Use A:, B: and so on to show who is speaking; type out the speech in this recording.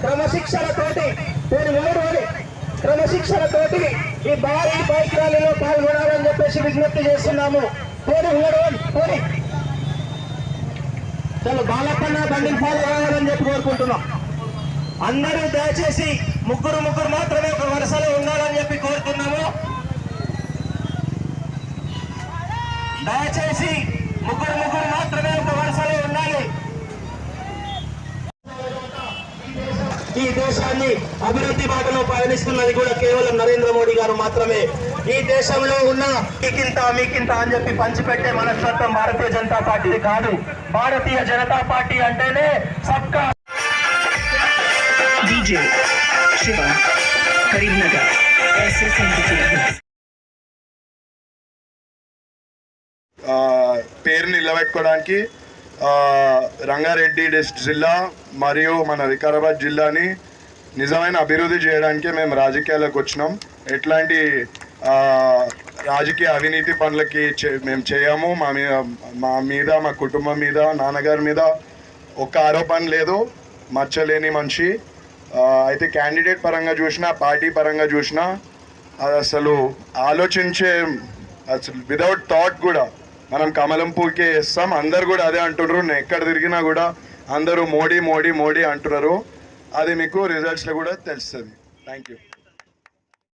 A: క్రమశిక్షణతోటి నేను మూడు క్రమశిక్షణతోటి ఈ భారీ బైక్ ర్యాలీలో పాల్గొనాలని చెప్పేసి విజ్ఞప్తి చేస్తున్నాము. పోని మూడు పోని. చలో బాలప్పన్న బండిని ఫాలో కావాలని చెప్పి కోరుకుంటున్నాం. అందరూ దయచేసి ముగ్గురు ముగ్గురు మాత్రమే ఒక వరుసలో ఉండాలని చెప్పి కోరుతున్నాము. దయచేసి ముగ్గురు ముగ్గురు మాత్రమే ఒక వరుసలో ఈ దేశాన్ని అభివృద్ధి బాటలో పయనిస్తున్నది కూడా కేవలం నరేంద్ర మోడీ గారు మాత్రమే ఈ దేశంలో ఉన్న మీకింత మీకింత అని చెప్పి పంచిపెట్టే మనస్తత్వం భారతీయ జనతా పార్టీది కాదు భారతీయ జనతా పార్టీ అంటేనే సబ్కా
B: DJ Shiva Karimnagar SS Entertainment.
C: ఆ, పేరు నిలబెట్టుకోవడానికి రంగారెడ్డి డిస్ జిల్లా మరియు మన వికారాబాద్ జిల్లాని నిజమైన అభివృద్ధి చేయడానికి మేము రాజకీయాలకు వచ్చినాం. ఎట్లాంటి రాజకీయ అవినీతి పనులకి చే- మేము చేయము. మా మీద మా మీద మా కుటుంబం మీద నాన్నగారి మీద ఒక్క ఆరోపణ లేదు. మచ్చలేని మనిషి. అయితే క్యాండిడేట్ పరంగా చూసినా పార్టీ పరంగా చూసినా అది అసలు ఆలోచించే అసలు వితౌట్ థాట్ కూడా మనం కమలం పూకే వేస్తాం అందరు కూడా అదే అంటున్నారు. నేను ఎక్కడ తిరిగినా కూడా అందరూ మోడీ మోడీ మోడీ అంటున్నారు. అది మీకు రిజల్ట్స్లో కూడా తెలుస్తుంది. Thank you